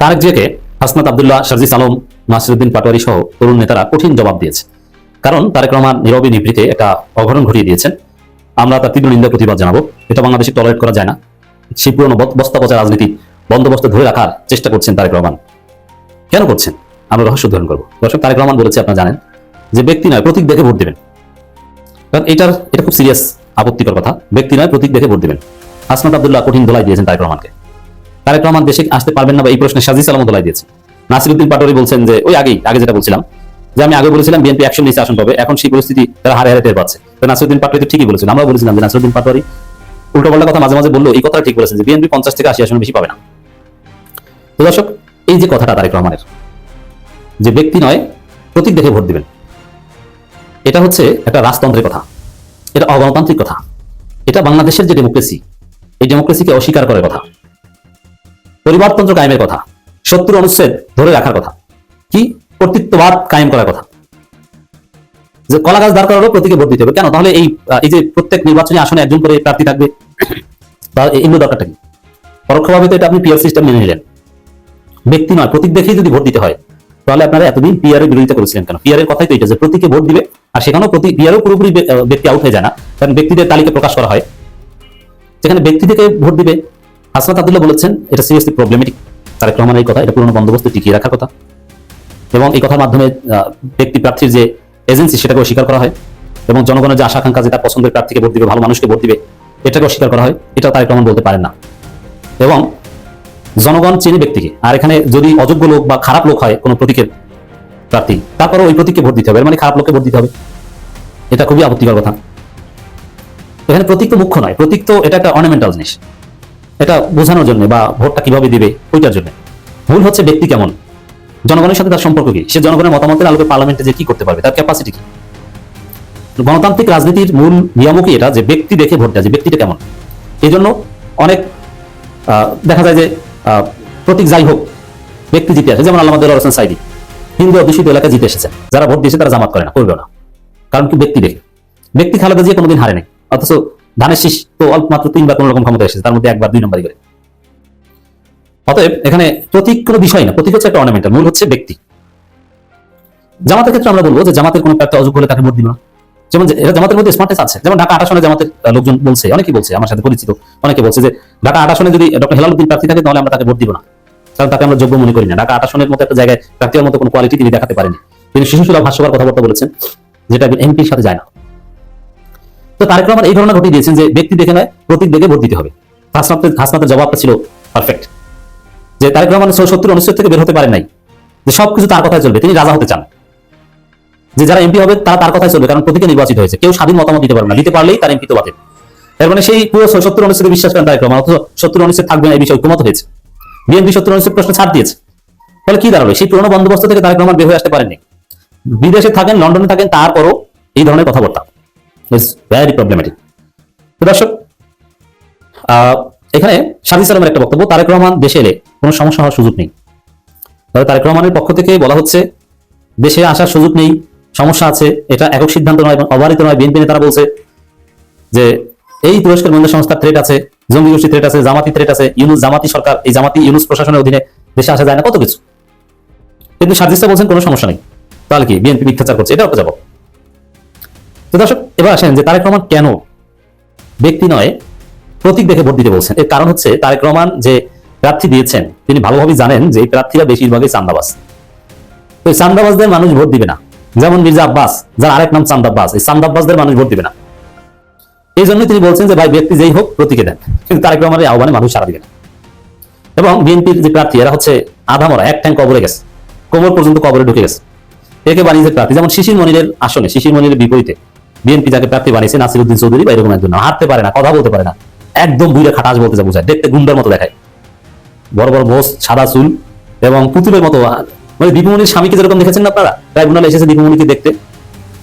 তারেক জিয়াকে হাসনাত আবদুল্লাহ শারজিস আলম নাসিরুদ্দিন পাটোয়ারি সহ তরুণ নেতারা কঠিন জবাব দিয়েছে। কারণ তারেক রহমান নীরবে নিভৃতে একটা অঘটন ঘটিয়ে দিয়েছেন। আমরা তার তীব্র নিন্দা প্রতিবাদ জানাব। এটা বাংলাদেশে টলারেট করা যায় না। সেই পুরনো বস্তা পচা রাজনীতি বন্দোবস্ত ধরে রাখার চেষ্টা করছেন তারেক রহমান। কেন করছেন? আমরা রহস্য উদ্ধারণ করব। দর্শক, তারেক রহমান বলেছে, আপনারা জানেন যে ব্যক্তি নয়, প্রতীক দেখে ভোট দেবেন। কারণ এটার এটা খুব সিরিয়াস আপত্তিকর কথা। ব্যক্তি নয়, প্রতীক দেখে ভোট দেবেন। হাসনাত আবদুল্লাহ কঠিন দোলাই দিয়েছেন তারেক রহমানকে। তারেক রহমান দেশে আসতে পারবেন না বা এই প্রশ্নে সাজিস আলম দোলাই দিয়েছে। নাসিরুদ্দিন পাটোয়ারি বলছেন যে, ওই আগেই, আগে যেটা বলছিলাম, যে আমি আগে বলেছিলাম বিএনপি একশো নিচে আসন পাবে, এখন সেই পরিস্থিতি তারা হারে হারে টের পাচ্ছে। তো নাসিরুদ্দিন পাটোয়ারি তো ঠিকই বলেছিল আমরা বলেছিলাম যে নাসিরুদ্দিন পাটোয়ারি উল্টো পাল্টা কথা মাঝে মাঝে বলল এই কথাটা ঠিক বলেছেন যে, বিএনপি পঞ্চাশ থেকে আশি আসন বেশি পাবে না। তো দর্শক, এই যে কথাটা তারেক রহমানের, যে ব্যক্তি নয়, প্রতীক দেখে ভোট দিবেন। এটা হচ্ছে একটা রাজতন্ত্রের কথা, এটা অগণতান্ত্রিক কথা। এটা বাংলাদেশের যে ডেমোক্রেসি, এই ডেমোক্রেসিকে অস্বীকার করার কথা। পরিবারতন্ত্র কায়েমের কথা, শত্রু অনুচ্ছেদ ধরে রাখার কথা, কি কর্তৃত্ববাদ কায়েম করার কথা। যে কলা গাছ দাঁড় করারও প্রতীকে ভোট দিতে হবে। কেন? তাহলে এই যে প্রত্যেক নির্বাচনী আসনে একজন করে প্রার্থী থাকবে তাহলে দরকারটা কি? পরোক্ষভাবে তো এটা আপনি পিয়ার সিস্টেম মেনে নিলেন। ব্যক্তি নয়, প্রতীক দেখেই যদি ভোট দিতে হয়, তাহলে আপনারা এতদিন পিআর এর বিরোধিতা করেছিলেন কেন? পিয়ার এর কথাই তো এটা যে প্রতীকে ভোট দিবে, আর সেখানেও প্রতি পিয়ারও পুরোপুরি ব্যক্তি আউট হয়ে যায় না, কারণ ব্যক্তিদের তালিকা প্রকাশ করা হয়। যেখানে ব্যক্তি থেকে ভোট দিবে হাসনাত আব্দুল্লাহ বলেছেন, এটা সিরিয়াসলি প্রবলেমেটিক তারেক রহমানের এই কথা, এটা পুরনো বন্দোবস্ত টিকিয়ে রাখার কথা। এবং এই কথার মাধ্যমে ব্যক্তি প্রার্থীর যে এজেন্সি সেটাকে অস্বীকার করা হয়। এবং জনগণের যে আশা আকাঙ্ক্ষা যে তার পছন্দের প্রার্থীকে ভোট দিবে, ভালো মানুষকে ভোট দিবে এটাকে অস্বীকার করা হয়। এটা তারেক রহমান বলতে পারেন না। এবং জনগণ চেনে ব্যক্তিকে। আর এখানে যদি অযোগ্য লোক বা খারাপ লোক হয় কোনো প্রতীকের প্রার্থী তারপরে ওই প্রতীককে ভোট দিতে হবে। মানে খারাপ লোককে ভোট দিতে হবে। এটা খুবই আপত্তিকর কথা। এখানে প্রতীক তো মুখ্য নয়। প্রতীক তো এটা একটা অর্নামেন্টাল জিনিস। এটা বোঝানোর জন্য বা ভোটটা কীভাবে দিবে, ওইটার জন্য। ভুল হচ্ছে ব্যক্তি কেমন? জনগণের সাথে তার সম্পর্ক কি? সে জনগণের মতামতের আলোকে পার্লামেন্টে যে কি করতে পারবে, তার ক্যাপাসিটি কি? গণতান্ত্রিক রাজনীতির মূল নিয়মও কি এটা? যে ব্যক্তি দেখে ভোট দেয়, যে ব্যক্তিটা কেমন? এই জন্য অনেক দেখা যায় যে প্রতীক যাই হোক, ব্যক্তি জিতে আসে। যেমন আল্লাহ হোসেন সাইদি, হিন্দু অধ্যুষিত এলাকায় জিতে এসেছেন। যারা ভোট দিয়েছে তারা জামাত করে না করবে না। কারণ কি ব্যক্তি দেখে। ব্যক্তি খালেদা জিয়া কোনোদিন হারে নাই অথচ ধানের শীষ তো অল্প মাত্র তিনবার কোন রকম ক্ষমতা এসেছে, তার মধ্যে একবার দুই নম্বরই করে। অতএব এখানে প্রতীক কোনো বিষয় না, প্রতীক হচ্ছে একটা অর্নামেন্টাল মূল হচ্ছে ব্যক্তি। জামাতের ক্ষেত্রে আমরা বলব যে জামাতের কোনো প্রার্থী অযোগ্য হলে তাকে ভোট দিব না। যেমন জামাতের মধ্যে স্মার্টনেস আছে, যেমন ঢাকা আটাশনে জামাতের লোকজন বলছে, অনেকেই বলছে, আমার সাথে পরিচিত অনেকে বলছে যে, ঢাকা আটাশনে যদি ডক্টর হেলালুদ্দিন প্রার্থী থাকে, তাহলে আমরা তাকে ভোট দিব না। কারণ তাকে আমরা যোগ্য মনে করি না। ঢাকা আটাশনের মতো একটা জায়গায় প্রার্থীর মতো কোনো কোয়ালিটি তিনি দেখাতে পারেনি তিনি শিশুসুলভ ভাষ্যকার কথাবার্তা বলেছেন, যেটা এমপির সাথে যায় না। তো তারেক রহমান এই ঘটনা ঘটিয়ে দিয়েছেন যে ব্যক্তি দেখে নয়, প্রতীক দেখে ভোট দিতে হবে। হাসনাতের হাসনাতের জবাবটা ছিল পারফেক্ট যে তারেক রহমান সত্তর অনুচ্ছেদ থেকে বের হতে পারেন নাই, যে সবকিছু তার কথায় চলবে, তিনি রাজা হতে চান। যে যারা এমপি হবে, তারা তার কথায় চলবে, কারণ প্রতীকে নির্বাচিত হয়েছে। কেউ স্বাধীন মতামত দিতে পারবে না, দিতে পারলেই তার এমপি তো বাতিল। এর মানে সেই পুরো সত্তর অনুচ্ছেদে বিশ্বাস করেন তারেক রহমান, অথচ সত্তর অনুচ্ছেদ থাকবে না এই বিষয়ে ঐক্যমত হয়েছে। বিএনপি সত্তর অনুচ্ছেদ প্রশ্ন ছাড় দিয়েছে। তাহলে কি দাঁড়াবে সেই পুরনো বন্দোবস্ত থেকে তারেক রহমান বের হয়ে আসতে পারেননি। বিদেশে থাকেন, লন্ডনে থাকেন, তারপরও এই ধরনের কথাবার্তা। ভেরি প্রবলেমেটিক দর্শক এখানে সাদিস আলমের একটা বক্তব্য, তারেক রহমান দেশে এলে কোনো সমস্যা হওয়ার সুযোগ নেই। তবে তারেক রহমানের পক্ষ থেকে বলা হচ্ছে, দেশে আসার সুযোগ নেই, সমস্যা আছে, এটা একক সিদ্ধান্ত নয় এবং অবারিত নয়, বিএনপি নেতারা বলছে যে এই তুরস্কের গোয়েন্দা সংস্থার থ্রেট আছে, জঙ্গি গোষ্ঠী থ্রেট আছে, জামাতি থ্রেট আছে, ইউনুস জামাতি সরকার, এই জামাতি ইউনুস প্রশাসনের অধীনে দেশে আসা যায় না, কত কিছু। কিন্তু সাজিস্তা বলছেন কোনো সমস্যা নেই। তাহলে কি বিএনপি মিথ্যাচার করছে? তো যাব তো দর্শক, এবার আসেন যে তারেক রহমান কেন ব্যক্তি নয়, প্রতীক দেখে ভোট দিতে বলছেন। এর কারণ হচ্ছে তারেক রহমান যে প্রার্থী দিয়েছেন, তিনি ভালোভাবেই জানেন যে এই প্রার্থীরা বেশিরভাগই চান্দাবাস তো এই চান্দাবাসদের মানুষ ভোট দিবে না। যেমন মির্জা আব্বাস, যার আরেক নাম চান্দাব্বাস এই চান্দাব্বাসদের মানুষ ভোট দিবে না। এই জন্য তিনি বলছেন যে, ভাই, ব্যক্তি যেই হোক, প্রতীকে দেন। কিন্তু তারেক রহমানের আহ্বানে মানুষ সারা দিবে না। এবং বিএনপির যে প্রার্থী, এরা হচ্ছে আধামরা এক ট্যাঙ্ক কবরে গেছে। কোমর পর্যন্ত কবরে ঢুকে গেছে। একে বানিয়েছে প্রার্থী, যেমন শিশির মনিরের আসনে, শিশির মনিরের বিপরীতে। বিএনপি যাকে প্রার্থী বানিয়েছে নাসিরুদ্দিন চৌধুরী বা এরকম একজন। হাঁটতে পারে না, কথা বলতে পারে না, একদম বুড়ে খাটাস বলতে যা বোঝায়, দেখতে গুন্ডার মতো দেখায়। বড় বড় বোস সাদা চুল এবং পুতুলের মতো মানে দীপমণির স্বামীকে যেরকম দেখেছেন না আপনারা? ট্রাইব্যুনাল এসেছে দীপমণিকে দেখতে।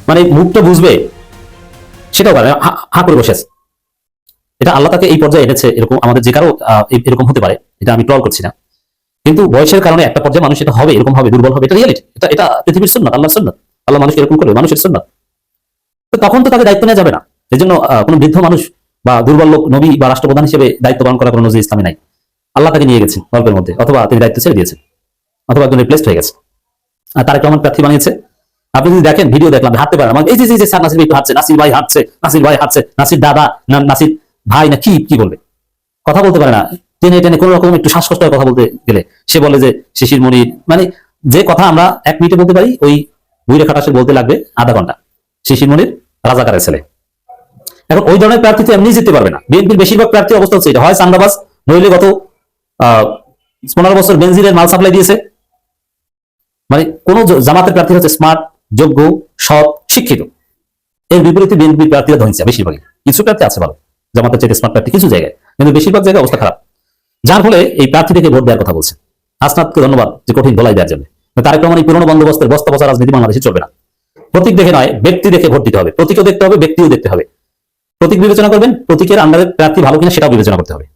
মানে মুখটা বুঝবে, সেটাও পারে হা করে বসে এটা আল্লাহ তাকে এই পর্যায়ে এনেছে, এরকম আমাদের যে কারও এরকম হতে পারে, এটা আমি ট্রল করছি না। কিন্তু বয়সের কারণে একটা পর্যায়ে মানুষ এটা হবে, এরকম হবে, দুর্বল হবে, এটা রিয়ালিটি, এটা এটা পৃথিবীর সুন্নাত, আল্লাহর সুন্নাত। আল্লাহ মানুষ এরকম করবে, মানুষের সুন্নাত। তো তখন তো তাকে দায়িত্ব নেওয়া যাবে না। এই জন্য কোনো বৃদ্ধ মানুষ বা দুর্বল লোক, নবী বা রাষ্ট্রপ্রধান হিসেবে দায়িত্ব পালন করার কোনো নজির ইসলামে নাই। আল্লাহ তাকে নিয়ে গেছেন গল্পের মধ্যে, অথবা তিনি দায়িত্ব ছেড়ে দিয়েছেন, অথবা একজন রিপ্লেসড হয়ে গেছে আর তারেক রহমান প্রার্থী বানিয়েছে। আপনি যদি দেখেন ভিডিও দেখলাম হাঁটতে পারেন। আমার এই যে যে স্যার নাসির ভাই হাঁটছে, নাসির ভাই হাঁটছে, নাসির ভাই হাঁটছে, নাসির দাদা, না, নাসির ভাই না কি কি বলবে? কথা বলতে পারে না। টেনে টেনে কোনো রকম একটু শ্বাসকষ্ট কথা বলতে গেলে, সে বলে যে, শিশির মনির মানে যে কথা আমরা এক মিনিটে বলতে পারি, ওই বুড়ে খাটাসে বলতে লাগবে আধা ঘণ্টা। শিশির মনির রাজাকারের ছেলে। এখন ওই ধরনের প্রার্থী তো এমনি যেতে পারবে না। বিএনপির বেশিরভাগ প্রার্থী অবস্থা হচ্ছে এটা। হয় সান্দাবাস নইলে গত পনেরো বছর বেনজিরের মাল সাপ্লাই দিয়েছে। মানে কোন জামাতের প্রার্থী হচ্ছে স্মার্ট যোগ্য, সৎ, শিক্ষিত। এর বিপরীতে বিএনপির প্রার্থীরা ধনীছে বেশিরভাগই। কিছু প্রার্থী আছে ভালো। জামাতের চাইতে স্মার্ট প্রার্থী কিছু জায়গায়। কিন্তু বেশিরভাগ জায়গায় অবস্থা খারাপ। যার ফলে এই প্রার্থী থেকে ভোট দেওয়ার কথা বলছে। হাসনাতকে ধন্যবাদ যে কঠিন দলাই দেওয়ার জন্য। তারেক রহমান এই পুরনো বন্দোবস্তের বস্তা বসা রাজনীতি বাংলাদেশে চলবে না। প্রতীক দেখে নয়, ব্যক্তি দেখে ভোট দিতে হবে। প্রতীকও দেখতে হবে, ব্যক্তিও দেখতে হবে। প্রতীক বিবেচনা করবেন? প্রতীকের আন্ডারে প্রার্থী ভালো কিনা সেটাও বিবেচনা করতে হবে।